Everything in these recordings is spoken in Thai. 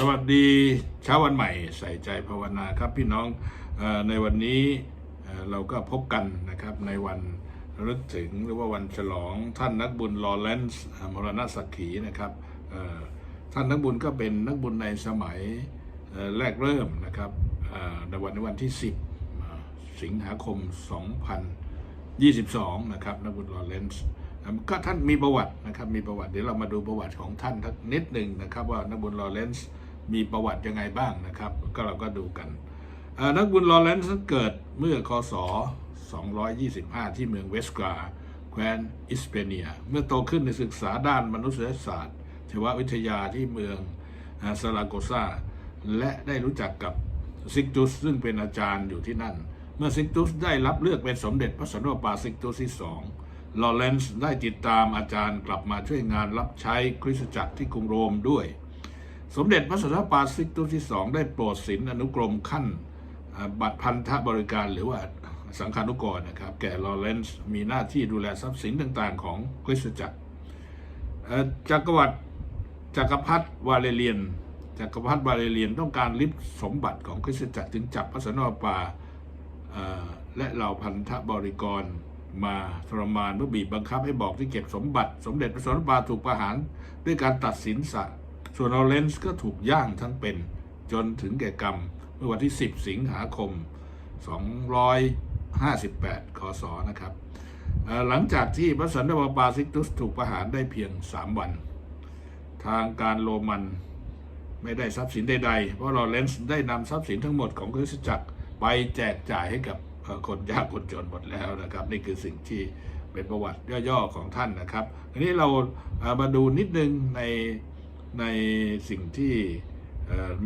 สวัสดีเช้าวันใหม่ใส่ใจภาวนาครับพี่น้องอในวันนี้เราก็พบกันนะครับในวันระลึกถึงหรือว่าวันฉลองท่านนักบุญลอเรนซ์มรณสักขีนะครับท่านนักบุญก็เป็นนักบุญในสมัยแรกเริ่มนะครับในวันในวันที่ 10 สิงหาคม 2022 นะครับนักบุญลอเรนซ์ก็ท่านมีประวัตินะครับมีประวัติเดี๋ยวเรามาดูประวัติของท่านทักนิดหนึ่งนะครับว่านักบุญลอเรนซ์ มีประวัติยังไงบ้างนะครับ ก็เราก็ดูกันนักบุญลอเรนซ์เกิดเมื่อคศ 225 ที่เมืองเวสกราแคว้นอิสเปเนีย เมื่อโตขึ้นในศึกษาด้านมนุษยศาสตร์เทววิทยาที่เมืองซาลาโกซาและได้รู้จักกับซิกตุสซึ่งเป็นอาจารย์อยู่ที่นั่น เมื่อซิกตุสได้รับเลือกเป็นสมเด็จพระสันตะปาซิกตุสที่สองลอเรนซ์ได้ติดตามอาจารย์กลับมาช่วยงานรับใช้คริสตจักรที่กรุงโรมด้วย สมเด็จพระสันตะปาซิกตุสที่สองได้โปรดสินอนุกรมขั้นบัตรพันธบริการหรือว่าสังฆานุกรนะครับ แก่ลอเรนซ์มีหน้าที่ดูแลทรัพย์สินต่างๆ ของคริสตจักรจักรวรรดิจักรพรรดิวาเลเรียนจักรพรรดิวาเลเรียนต้องการริบสมบัติของคริสตจักรจึงจับพระสันตะปาอและเหล่าพันธบริกรมาทรมานเพื่อบีบบังคับให้บอกที่เก็บสมบัติ สมเด็จพระสันตะปาถูกประหารด้วยการตัดสินสะ ส่วนลอเรนซ์ก็ถูกย่างทั้งเป็นจนถึงแก่กรรม เมื่อวันที่ 10 สิงหาคม 258 คศ นะครับ หลังจากที่พระสันตะปาซิกตุสถูกประหารได้เพียง 3 วัน ทางการโรมันไม่ได้ทรัพย์สินใดๆ เพราะลอเรนซ์ได้นำทรัพย์สินทั้งหมดของคริสตจักรไปแจกจ่ายให้กับคนยากคนจนหมดแล้วนะครับ นี่คือสิ่งที่เป็นประวัติย่อๆของท่านนะครับ ทีนี้เรามาดูนิดนึงใน ในสิ่งที่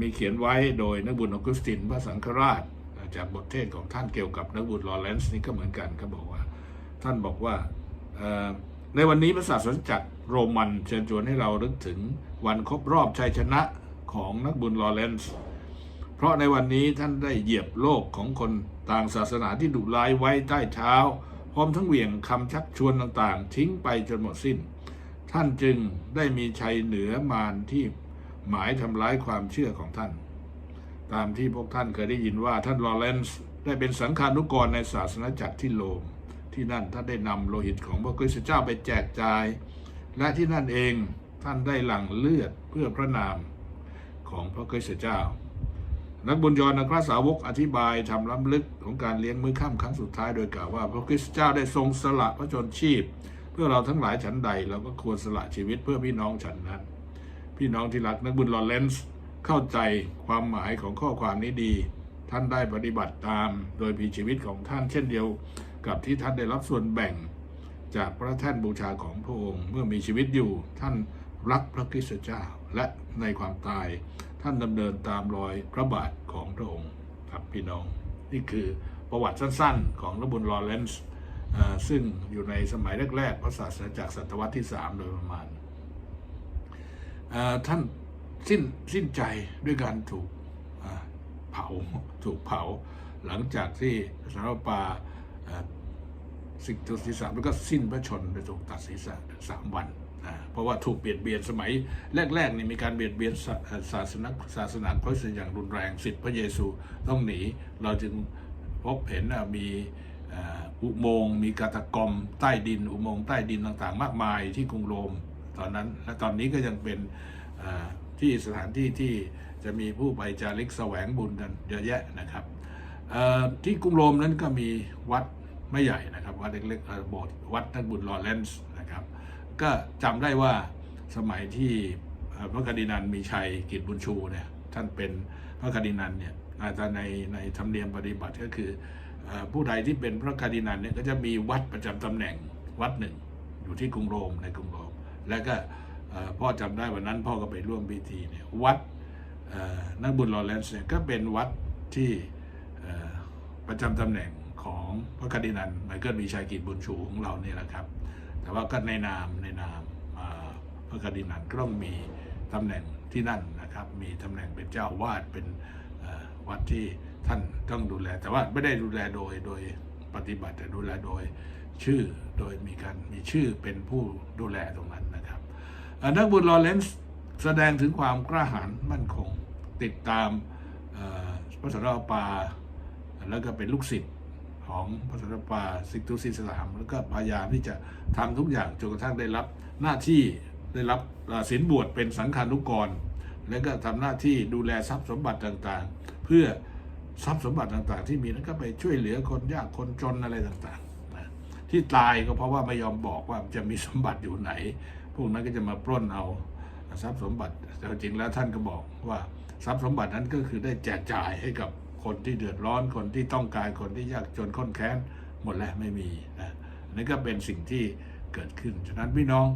มีเขียนไว้โดยนักบุญออกุสตินพระสังฆราช จากบทเทศของท่านเกี่ยวกับนักบุญลอเรนซ์นี่ก็เหมือนกันเขาบอกว่า ท่านบอกว่าในวันนี้พระศาสนจักรโรมันเชิญชวนให้เรานึกถึงวันครบรอบชัยชนะของนักบุญลอเรนซ์เพราะในวันนี้ท่านได้เหยียบโลกของคนต่างศาสนาที่ดุร้ายไว้ใต้เท้า พร้อมทั้งเหวี่ยงคำชักชวนต่างๆ ทิ้งไปจนหมดสิ้น ท่านจึงได้มีชัยเหนือมารที่หมายทำร้ายความเชื่อของท่าน ตามที่พวกท่านเคยได้ยินว่าท่านลอเรนซ์ได้เป็นสังฆานุกรในศาสนาจักรที่โรมที่นั่นท่านได้นำโลหิตของพระคริสต์เจ้าไปแจกจ่าย และที่นั่นเองท่านได้หลั่งเลือดเพื่อพระนามของพระคริสต์เจ้า นักบุญยอนนักพระสาวกอธิบายทำล้ำลึกของการเลี้ยงมื้อค่ำครั้งสุดท้ายโดยกล่าวว่าพระคริสต์เจ้าได้ทรงสละพระชนชีพ เพื่อเราทั้งหลายฉันใดเราก็ควรสละชีวิตเพื่อพี่น้องฉันนั้น พี่น้องที่รักนักบุญลอเรนซ์เข้าใจความหมายของข้อความนี้ดี ท่านได้ปฏิบัติตาม โดยมีชีวิตของท่านเช่นเดียว กับที่ท่านได้รับส่วนแบ่ง จากพระแท่นบูชาของพระองค์เมื่อมีชีวิตอยู่ท่านรักพระคริสต์เจ้าและในความตายท่านดำเนินตามรอยพระบาทของพระองค์ครับพี่น้อง นี่คือประวัติสั้นๆ ของนบุญลอเรนซ์ ซึ่งอยู่ในสมัยแรกๆพระศาสนาจักรศตวรรษที่ 3 โดยประมาณ ท่านสิ้นสิ้นใจด้วยการถูกเผาถูกเผา หลังจากที่สารปาสิ่งทุศีรษะแล้วก็สิ้นพระชนม์โดยถูกตัดศีรษะสามวันเพราะว่าถูกเบียดเบียนสมัยแรกๆนี่มีการเบียดเบียนศาสนาศาสนาคริสต์อย่างรุนแรงสิทธิพระเยซูต้องหนี เราจึงพบเห็นมี อุโมงค์มีกาตกรมใต้ดิน อุโมงค์ใต้ดินต่างๆ มากมายที่กรุงโรมตอนนั้น และตอนนี้ก็ยังเป็นที่สถานที่ที่จะมีผู้ไปจาริกแสวงบุญกันเยอะแยะนะครับที่กรุงโรมนั้นก็มีวัดไม่ใหญ่นะครับ วัดเล็กๆโบสถ์วัดท่านบุญลอเรนซ์นะครับ ก็จำได้ว่าสมัยที่พระคาร์ดินันมีชัยกิจบุญชูเนี่ยท่านเป็นพระคาร์ดินันเนี่ยอาจจะในในธรรมเนียมปฏิบัติก็คือ ผู้ใดที่เป็นพระคาร์ดินันเนี่ยก็จะมีวัดประจำตำแหน่งวัดหนึ่ง อยู่ที่กรุงโรมในกรุงโรม แล้วก็พ่อจำได้วันนั้นพ่อก็ไปร่วมพิธีเนี่ยวัดนักบุญลอเรนซ์เนี่ยก็เป็นวัดที่ประจำตำแหน่งของพระคาร์ดินันไมเคิลมีชัยกิจบุญชูของเราเนี่ยแหละครับ แต่ว่าก็ในนามในนามพระคาร์ดินันก็ต้องมีตำแหน่งที่นั่นนะครับ มีตำแหน่งเป็นเจ้าวาดเป็นวัดที่ ท่านต้องดูแล แต่ว่าไม่ได้ดูแลโดยโดยปฏิบัติแต่ดูแลโดยชื่อโดยมีการมีชื่อเป็นผู้ดูแลตรงนั้นนะครับนักบุญลอเรนซ์แสดงถึงความกล้าหาญมั่นคง ติดตามพระสันตะปา แล้วก็เป็นลูกศิษย์ของพระสันตะปาสิกตุสิสลามแล้วก็พยายามที่จะทำทุกอย่างจนกระทั่งได้รับหน้าที่ได้รับศีลบวชเป็นสังฆานุกร แล้วก็ทำหน้าที่ดูแลทรัพย์สมบัติต่างๆ เพื่อ ทรัพย์สมบัติต่างๆ ที่มีแล้วก็ไปช่วยเหลือคนยากคนจนอะไรต่างๆนะที่ตายก็เพราะว่าไม่ยอมบอกว่าจะมีสมบัติอยู่ไหน พวกนั้นก็จะมาปล้นเอาทรัพย์สมบัติแต่จริงแล้วท่านก็บอกว่าทรัพย์สมบัตินั้นก็คือได้แจกจ่ายให้กับคนที่เดือดร้อนคนที่ต้องการคนที่ยากจนข้นแค้นหมดแล้วไม่มีนะนี่ก็เป็นสิ่งที่เกิดขึ้น ฉะนั้นพี่น้อง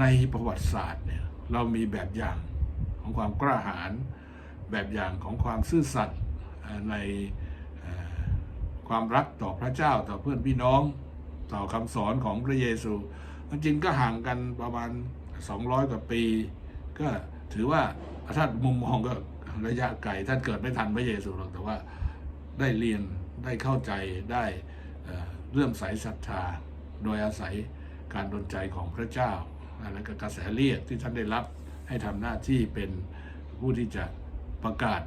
ในประวัติศาสตร์เนี่ยเรามีแบบอย่างของความกล้าหาญแบบอย่างของความซื่อสัตย์ ในความรักต่อพระเจ้าต่อเพื่อนพี่น้องต่อคำสอนของพระเยซูจริงก็ห่างกันประมาณ 200 กว่าปี ก็ถือว่าถ้านมุมมองก็ระยะไกลท่านเกิดไม่ทันพระเยซูหรอกแต่ว่าได้เรียนได้เข้าใจได้เอ่อเลื่อมใสศรัทธา โดยอาศัยการดลใจของพระเจ้าและก็กระแสเรียกที่ท่านได้รับให้ทำหน้าที่เป็นผู้ที่จะประกาศ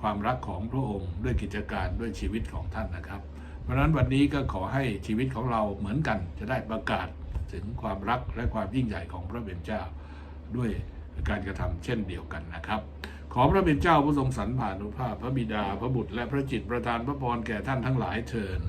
ความรักของพระองค์ด้วยกิจการด้วยชีวิตของท่านนะครับ เพราะฉะนั้นวันนี้ก็ขอให้ชีวิตของเราเหมือนกันจะได้ประกาศถึงความรักและความยิ่งใหญ่ของพระเบญเจ้าด้วยการกระทำเช่นเดียวกันนะครับ ขอพระเบญเจ้าผู้ทรงสรรผ่านุภาพพระบิดาพระบุตรและพระจิตประทานพระพรแก่ท่านทั้งหลายเถิด